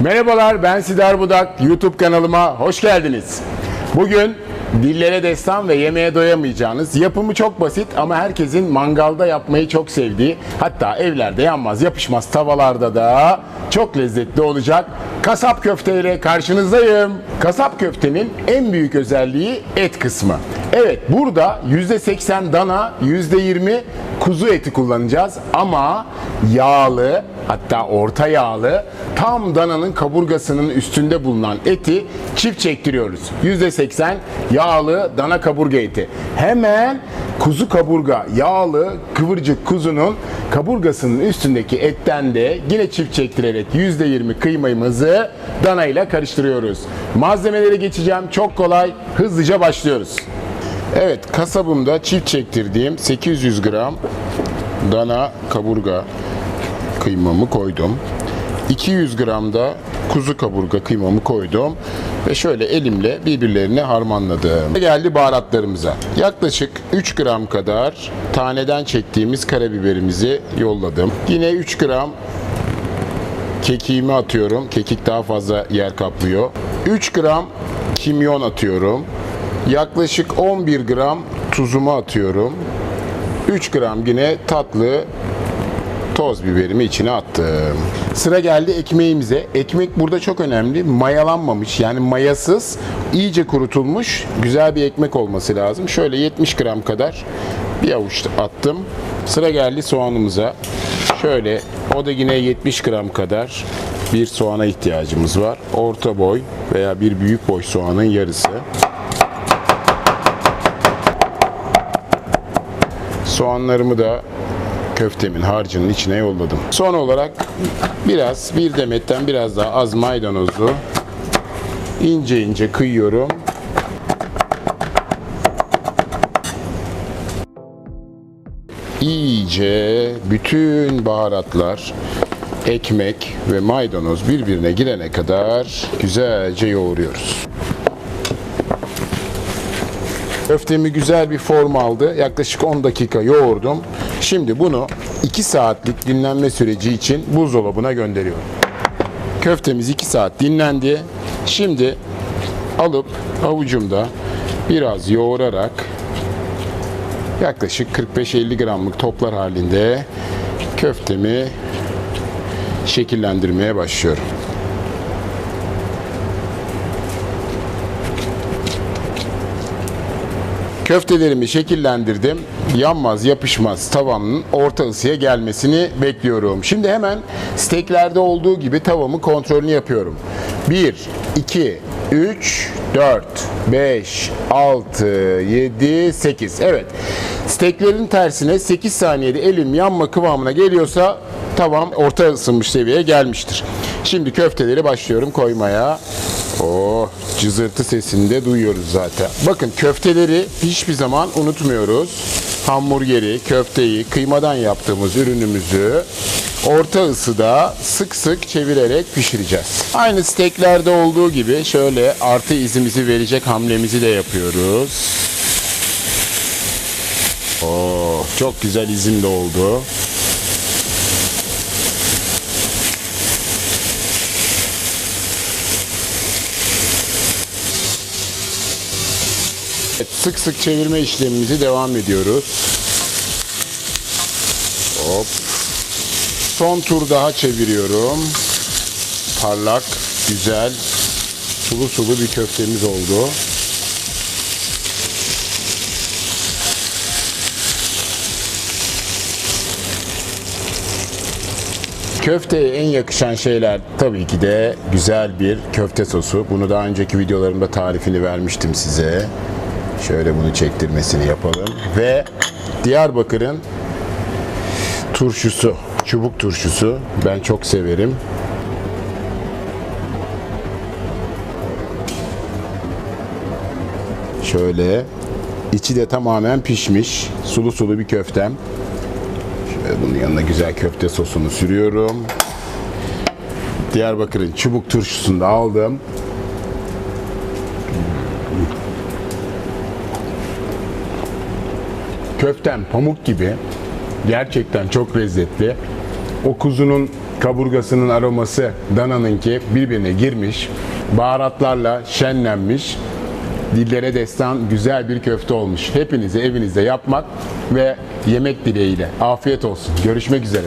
Merhabalar ben Sidar Budak. YouTube kanalıma hoş geldiniz. Bugün dillere destan ve yemeğe doyamayacağınız, yapımı çok basit ama herkesin mangalda yapmayı çok sevdiği, hatta evlerde yanmaz yapışmaz tavalarda da çok lezzetli olacak kasap köfte ile karşınızdayım. Kasap köftenin en büyük özelliği et kısmı. Evet burada %80 dana, %20 kuzu eti kullanacağız ama yağlı hatta orta yağlı tam dananın kaburgasının üstünde bulunan eti çift çektiriyoruz. %80 yağlı dana kaburga eti. Hemen kuzu kaburga yağlı kıvırcık kuzunun kaburgasının üstündeki etten de yine çift çektirerek %20 kıymamızı dana ile karıştırıyoruz. Malzemelere geçeceğim çok kolay hızlıca başlıyoruz. Evet kasabımda çift çektirdiğim 800 gram dana kaburga kıymamı koydum. 200 gram da kuzu kaburga kıymamı koydum ve şöyle elimle birbirlerine harmanladım. Geldi baharatlarımıza. Yaklaşık 3 gram kadar taneden çektiğimiz karabiberimizi yolladım. Yine 3 gram kekiğimi atıyorum. Kekik daha fazla yer kaplıyor. 3 gram kimyon atıyorum. Yaklaşık 11 gram tuzumu atıyorum. 3 gram yine tatlı toz biberimi içine attım. Sıra geldi ekmeğimize. Ekmek burada çok önemli. Mayalanmamış yani mayasız, iyice kurutulmuş güzel bir ekmek olması lazım. Şöyle 70 gram kadar bir avuç attım. Sıra geldi soğanımıza. Şöyle o da yine 70 gram kadar bir soğana ihtiyacımız var. Orta boy veya bir büyük boy soğanın yarısı. Soğanlarımı da köftemin harcının içine yolladım. Son olarak biraz bir demetten biraz daha az maydanozu ince ince kıyıyorum. İyice bütün baharatlar, ekmek ve maydanoz birbirine girene kadar güzelce yoğuruyoruz. Köftemi güzel bir form aldı. Yaklaşık 10 dakika yoğurdum. Şimdi bunu 2 saatlik dinlenme süreci için buzdolabına gönderiyorum. Köftemiz 2 saat dinlendi. Şimdi alıp avucumda biraz yoğurarak yaklaşık 45-50 gramlık toplar halinde köftemi şekillendirmeye başlıyorum. Köftelerimi şekillendirdim. Yanmaz, yapışmaz tavanın orta ısıya gelmesini bekliyorum. Şimdi hemen steklerde olduğu gibi tavamı kontrolünü yapıyorum. 1, 2, 3, 4, 5, 6, 7, 8. Evet. Steklerin tersine 8 saniyede elim yanma kıvamına geliyorsa tavam orta ısınmış seviyeye gelmiştir. Şimdi köfteleri başlıyorum koymaya. Oh cızırtı sesini de duyuyoruz zaten. Bakın köfteleri hiçbir zaman unutmuyoruz. Hamburgeri, köfteyi, kıymadan yaptığımız ürünümüzü orta ısıda sık sık çevirerek pişireceğiz. Aynı steklerde olduğu gibi şöyle artı izimizi verecek hamlemizi de yapıyoruz. Oh, çok güzel izim de oldu. Evet, sık sık çevirme işlemimizi devam ediyoruz. Hop. Son tur daha çeviriyorum. Parlak, güzel, sulu sulu bir köftemiz oldu. Köfteye en yakışan şeyler tabii ki de güzel bir köfte sosu. Bunu daha önceki videolarımda tarifini vermiştim size. Şöyle bunu çektirmesini yapalım. Ve Diyarbakır'ın turşusu, çubuk turşusu. Ben çok severim. Şöyle içi de tamamen pişmiş. Sulu sulu bir köftem. Şöyle bunun yanına güzel köfte sosunu sürüyorum. Diyarbakır'ın çubuk turşusunu da aldım. Köftem pamuk gibi. Gerçekten çok lezzetli. O kuzunun kaburgasının aroması dananınki birbirine girmiş. Baharatlarla şenlenmiş. Dillere destan güzel bir köfte olmuş. Hepinize evinizde yapmak ve yemek dileğiyle. Afiyet olsun. Görüşmek üzere.